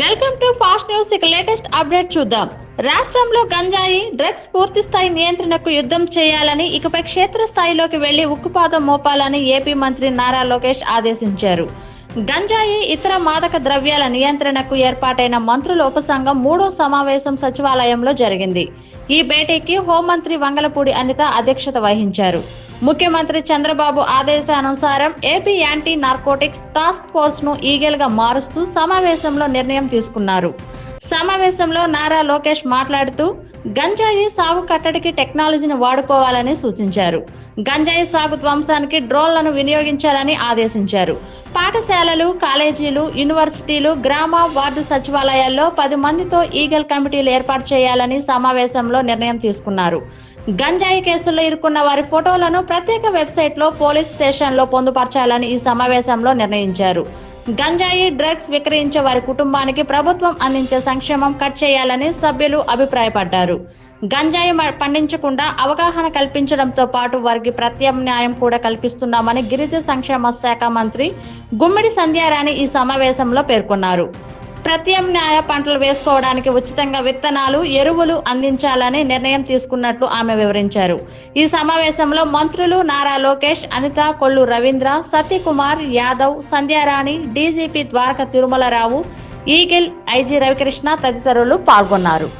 Welcome to fast news. ఇక latest update చూద్దాం. రాష్ట్రంలో గంజాయి డ్రగ్స్ పూర్తి స్థాయి నియంత్రణకు యుద్ధం చేయాలని ఇకపై క్షేత్రస్థాయిలోకి వెళ్ళి ఉక్కుపాదం మోపాలని ఏపీ మంత్రి నారా లోకేష్ ఆదేశించారు. గంజాయి ఇతర మాదక ద్రవ్యాల నియంత్రణకు ఏర్పాటైన మంత్రుల ఉపసంఘం మూడో సమావేశం సచివాలయంలో జరిగింది. ఈ భేటీకి హోంమంత్రి వంగలపూడి అనిత అధ్యక్షత వహించారు. ముఖ్యమంత్రి చంద్రబాబు ఆదేశానుసారం ఏపీ యాంటీ నార్కోటిక్స్ టాస్క్ ఫోర్స్ను ఈగల్గా మారుస్తూ సమావేశంలో నిర్ణయం తీసుకున్నారు. సమావేశంలో నారా లోకేష్ మాట్లాడుతూ గంజాయి సాగు కట్టడికి టెక్నాలజీని వాడుకోవాలని సూచించారు. గంజాయి సాగు ధ్వంసానికి డ్రోన్లను వినియోగించాలని ఆదేశించారు. పాఠశాలలు కాలేజీలు యూనివర్సిటీలు గ్రామ వార్డు సచివాలయాల్లో పది మందితో ఈగల్ కమిటీలు ఏర్పాటు చేయాలని సమావేశంలో నిర్ణయం తీసుకున్నారు. గంజాయి కేసుల్లో ఇరుక్కున్న వారి ఫోటోలను ప్రత్యేక వెబ్సైట్లో పోలీస్ స్టేషన్లో పొందుపరచాలని ఈ సమావేశంలో నిర్ణయించారు. గంజాయి డ్రగ్స్ విక్రయించే వారి కుటుంబానికి ప్రభుత్వం అందించే సంక్షేమం కట్ చేయాలని సభ్యులు అభిప్రాయపడ్డారు. గంజాయి పండించకుండా అవగాహన కల్పించడంతో పాటు వారికి ప్రత్యామ్నాయం కూడా కల్పిస్తున్నామని గిరిజన సంక్షేమ శాఖ మంత్రి గుమ్మిడి సంధ్యారాణి ఈ సమావేశంలో పేర్కొన్నారు. ప్రత్యామ్నాయ పంటలు వేసుకోవడానికి ఉచితంగా విత్తనాలు ఎరువులు అందించాలని నిర్ణయం తీసుకున్నట్లు ఆమె వివరించారు. ఈ సమావేశంలో మంత్రులు Nara Lokesh Anitha Kollu Ravindra Sathikumar Yadav Sandhyarani DGP Dwaraka Tirumalarao eagle IG Ravikrishna తదితరులు పాల్గొన్నారు.